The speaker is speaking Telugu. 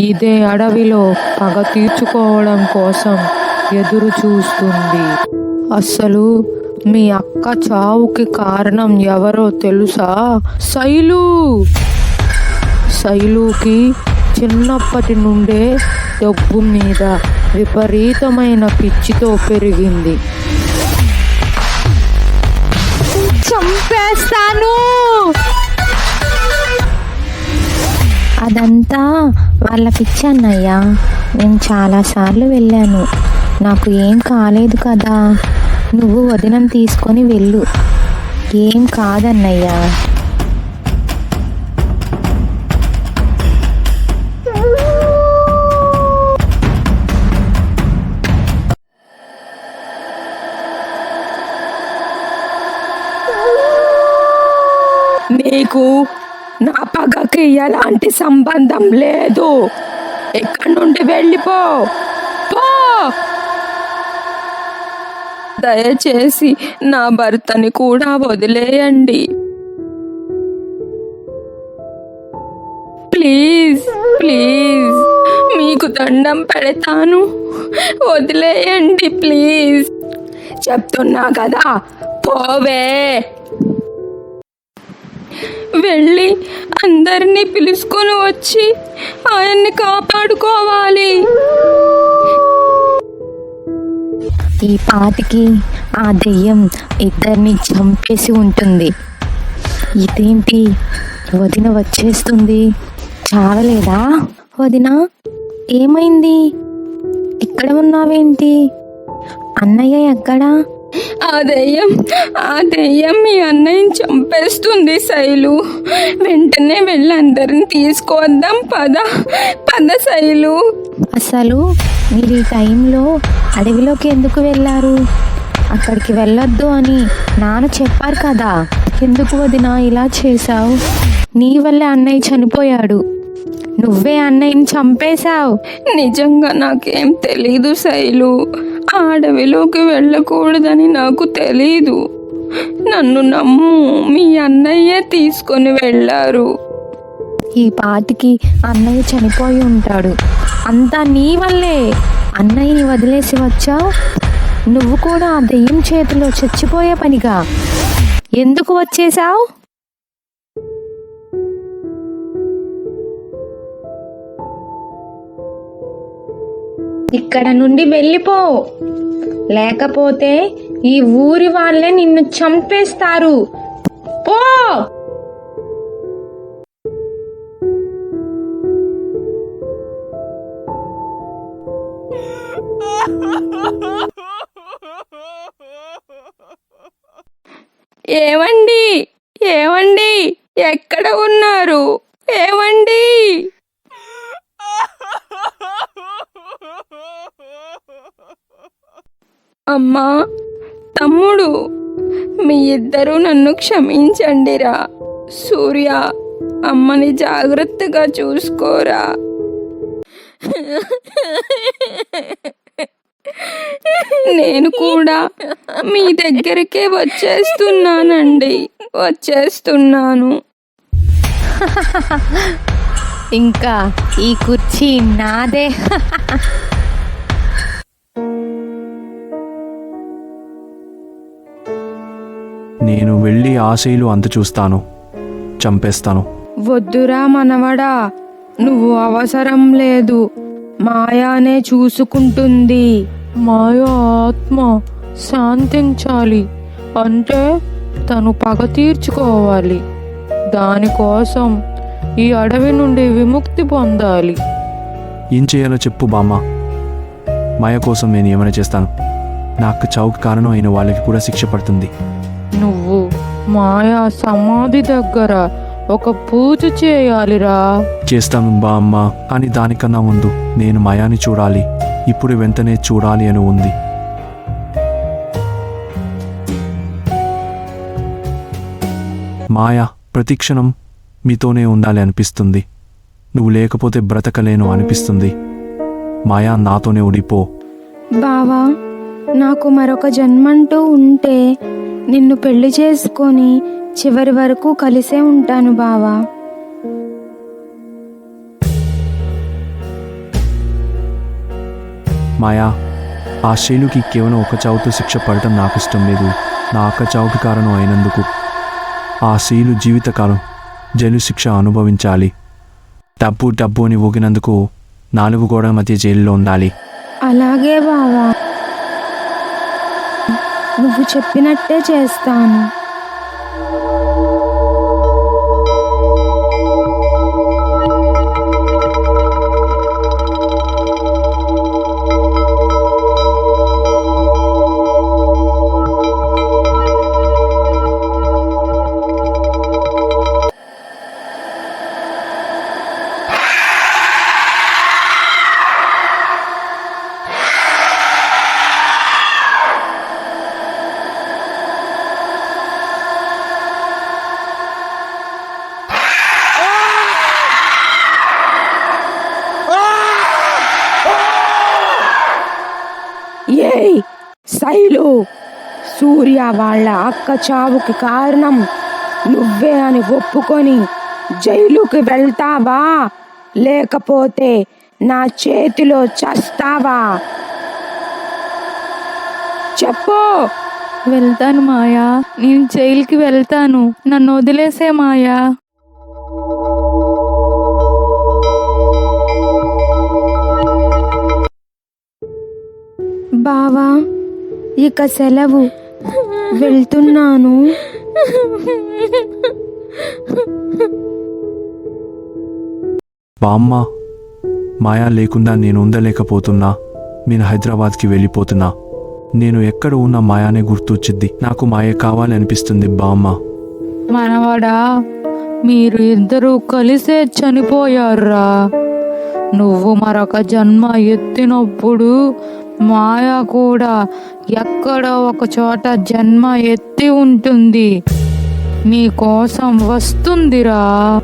ఇదే అడవిలో పగ తీర్చుకోవడం కోసం ఎదురు చూస్తుంది. అసలు మీ అక్క చావుకి కారణం ఎవరో తెలుసా? శైలు! శైలుకి చిన్నప్పటి నుండే డబ్బు మీద విపరీతమైన పిచ్చితో పెరిగింది. చంపేస్తాను! అదంతా వాళ్ళ పిచ్చి నేను చాలాసార్లు వెళ్ళాను. నాకు ఏం కాలేదు కదా. నువ్వు వదినం తీసుకొని వెళ్ళు. ఏం కాదన్నయ్యా. నీకు నా పగకి ఎలాంటి సంబంధం లేదు. ఇక్కడి నుండి వెళ్ళిపో? పో! దయచేసి నా భర్తని కూడా వదిలేయండి. ప్లీజ్ ప్లీజ్ మీకు దండం పెడతాను. వదిలేయండి ప్లీజ్. చెప్తున్నా కదా పోవే. వెళ్ళి అందరినీ పిలుచుకొని వచ్చి ఆయన్ని కాపాడుకోవాలి. ఈ పాటికి ఆ దెయ్యం ఇద్దరిని చంపేసి ఉంటుంది. ఇదేంటి? వదిన వచ్చేస్తుంది. చావలేదా వదిన? ఏమైంది? ఇక్కడ ఉన్నావేంటి? అన్నయ్య ఎక్కడా? ఆ దెయ్యం ఆ దెయ్యం మీ అన్నయ్యని చంపేస్తుంది శైలు. వెంటనే వెళ్ళి అందరిని తీసుకొద్దాం పద పద శైలు. అసలు మీరు ఈ టైంలో అడవిలోకి ఎందుకు వెళ్ళారు? అక్కడికి వెళ్ళొద్దు అని నాన్న చెప్పారు కదా. ఎందుకు వదిన ఇలా చేశావు? నీ వల్లే అన్నయ్య చనిపోయాడు. నువ్వే అన్నయ్యని చంపేశావు. నిజంగా నాకేం తెలీదు శైలు. అడవిలోకి వెళ్ళకూడదని నాకు తెలీదు. నన్ను నమ్ము మీ అన్నయ్య తీసుకొని వెళ్ళారు. ఈ పాటికి అన్నయ్య చనిపోయి ఉంటాడు. అంతా నీ వల్లే. అన్నయ్యని వదిలేసి వచ్చావు నువ్వు కూడా ఆ దెయ్యం చేతిలో చచ్చిపోయే పనిగా. ఎందుకు వచ్చేసావు ఇక్కడ నుండి వెళ్ళిపో. లేకపోతే ఈ ఊరి వాళ్ళే నిన్ను చంపేస్తారు. పో! ఏమండి ఏమండి ఎక్కడ ఉన్నారు? ఏమండి అమ్మా తమ్ముడు మీ ఇద్దరు నన్ను క్షమించండిరా. సూర్య అమ్మని జాగ్రత్తగా చూసుకోరా. నేను కూడా మీ దగ్గరికే వచ్చేస్తున్నానండి. వచ్చేస్తున్నాను. ఇంకా ఈ కుర్చీ నాదే. నేను వెళ్ళి ఆశయులు అంత చూస్తాను చంపేస్తాను. వద్దురా మనవడా నువ్వు అవసరం లేదు. మాయానే చూసుకుంటుంది. మాయా ఆత్మ శాంతించాలి. అంటే తను పగ తీర్చుకోవాలి. దానికోసం ఈ అడవి నుండి విముక్తి పొందాలి. ఏం చేయాలో చెప్పు బామ్మ. మాయ కోసం నేను ఏమైనా చేస్తాను. నాకు చావుకి కారణం అయిన వాళ్ళకి కూడా శిక్ష పడుతుంది. నువ్వు మాయా సమాధి దగ్గర ఒక పూజ చేయాలిరా. చేస్తాను బామ్మ కానీ దానికన్నా ముందు నేను మాయాని చూడాలి. ఇప్పుడు వెంటనే చూడాలి అని ఉంది. మాయా ప్రతిక్షణం మీతోనే ఉండాలి అనిపిస్తుంది. నువ్వు లేకపోతే బ్రతకలేను అనిపిస్తుంది. మాయా నాతోనే ఉడిపో. బావా నాకు మరొక జన్మంటూ ఉంటే నిన్ను పెళ్ళి చేసుకొని చివరి వరకు కలిసే ఉంటాను బావా. మాయా ఆ శైలుకి కేవలం ఒక చావుతో శిక్ష పడటం నాకు ఇష్టం లేదు. నా అక్క చావుకి కారణం అయినందుకు ఆ శైలు జీవితకాలం జైలు శిక్ష అనుభవించాలి. డబ్బు డబ్బు అని ఊగినందుకు నాలుగు గోడల మధ్య జైల్లో ఉండాలి. అలాగే బావా. నువ్వు చెప్పినట్టే చేస్తాను. ఏయ్ శైలు! సూర్య వాళ్ళ అక్క చావుకి కారణం నువ్వే అని ఒప్పుకొని జైలుకి వెళ్తావా? లేకపోతే నా చేతిలో చస్తావా? చెప్పు! వెళ్తాను మాయా. నేను జైలుకి వెళ్తాను. నన్ను వదిలేసే మాయా. ఇక సెలవు. వెళ్తున్నాను. బామ్మ మాయా లేకుండా నేను ఉండలేకపోతున్నా. నేను హైదరాబాద్కి వెళ్ళిపోతున్నా. నేను ఎక్కడ ఉన్న మాయానే గుర్తొచ్చిద్ది. నాకు మాయ కావాలి అనిపిస్తుంది బామ్మ. మనవాడా మీరు ఇద్దరు కలిసే చనిపోయారురా. నువ్వు మరొక జన్మ ఎత్తినప్పుడు మాయా కూడా ఎక్కడో ఒక చోట జన్మ ఎత్తి ఉంటుంది. నీ కోసం వస్తుందిరా.